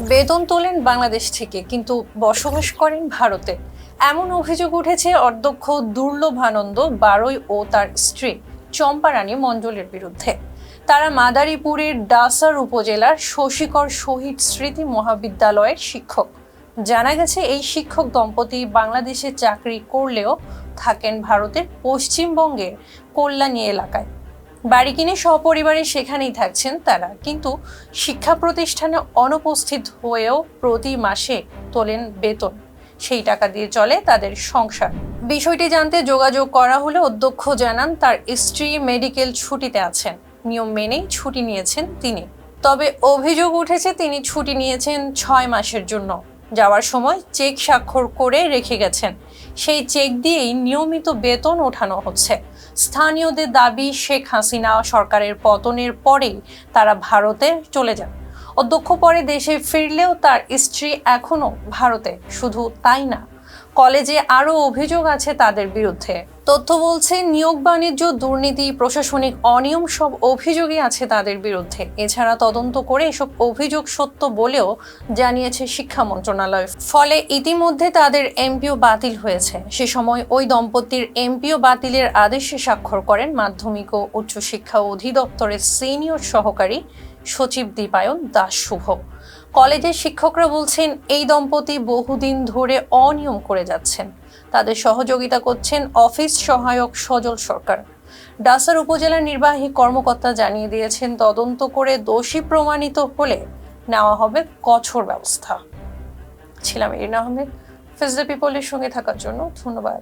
বেতন তোলেন বাংলাদেশ থেকে, কিন্তু বসবাস করেন ভারতে। এমন অভিযোগ উঠেছে, অধ্যক্ষ দুর্লভানন্দ বারৈ ও তার স্ত্রী চম্পারানী মণ্ডলের বিরুদ্ধে। তারা মাদারীপুরের ডাসার উপজেলার শশীকর শহীদ স্মৃতি মহাবিদ্যালয়ের শিক্ষক। জানা গেছে, এই শিক্ষক দম্পতি বাংলাদেশে চাকরি করলেও থাকেন ভারতের পশ্চিমবঙ্গের কল্যাণী এলাকায়। বাড়ি কিনে সপরিবারে সেখানেই থাকছেন তারা। কিন্তু শিক্ষা প্রতিষ্ঠানে অনুপস্থিত হয়েও প্রতি মাসে তোলেন বেতন। সেই টাকা দিয়ে চলে তাদের সংসার। বিষয়টি জানতে যোগাযোগ করা হলে অধ্যক্ষ জানান, তার স্ত্রী মেডিকেল ছুটিতে আছেন। নিয়ম মেনেই ছুটি নিয়েছেন তিনি। তবে অভিযোগ উঠেছে তিনি ছুটি নিয়েছেন ছয় মাসের জন্য। যাওয়ার সময় চেক স্বাক্ষর করে রেখে গেছেন। সেই চেক দিয়েই নিয়মিত বেতন ওঠানো হচ্ছে। স্থানীয়দের দাবি, শেখ হাসিনা সরকারের পতনের পরেই তারা ভারতে চলে যান। অধ্যক্ষ পরে দেশে ফিরলেও তার স্ত্রী এখনও ভারতে, শুধু তাই না। কলেজে আরও অভিযোগ আছে তাদের বিরুদ্ধে। তথ্য বলছে, নিয়োগ বাণিজ্য, দুর্নীতি, প্রশাসনিক অনিয়ম সব অভিযোগই আছে তাদের বিরুদ্ধে। এছাড়া তদন্ত করে এসব অভিযোগ সত্য বলেও জানিয়েছে শিক্ষা মন্ত্রণালয়। ফলে ইতিমধ্যে তাদের এমপিও বাতিল হয়েছে। সে সময় ওই দম্পতির এমপিও বাতিলের আদেশে স্বাক্ষর করেন মাধ্যমিক ও উচ্চশিক্ষা অধিদপ্তরের সিনিয়র সহকারী সচিব দীপায়ন দাস শুভ কলেজের শিক্ষকরা বলছেন, এই দম্পতি বহুদিন ধরে অনিয়ম করে যাচ্ছেন। তাদের সহযোগিতা করছেন অফিস সহায়ক সজল সরকার। ডাসার উপজেলার নির্বাহী কর্মকর্তা জানিয়ে দিয়েছেন, তদন্ত করে দোষী প্রমাণিত হলে নেওয়া হবে কঠোর ব্যবস্থা। ছিলাম এরিন আহমেদ ফেস পিপলের সঙ্গে থাকার জন্য ধন্যবাদ।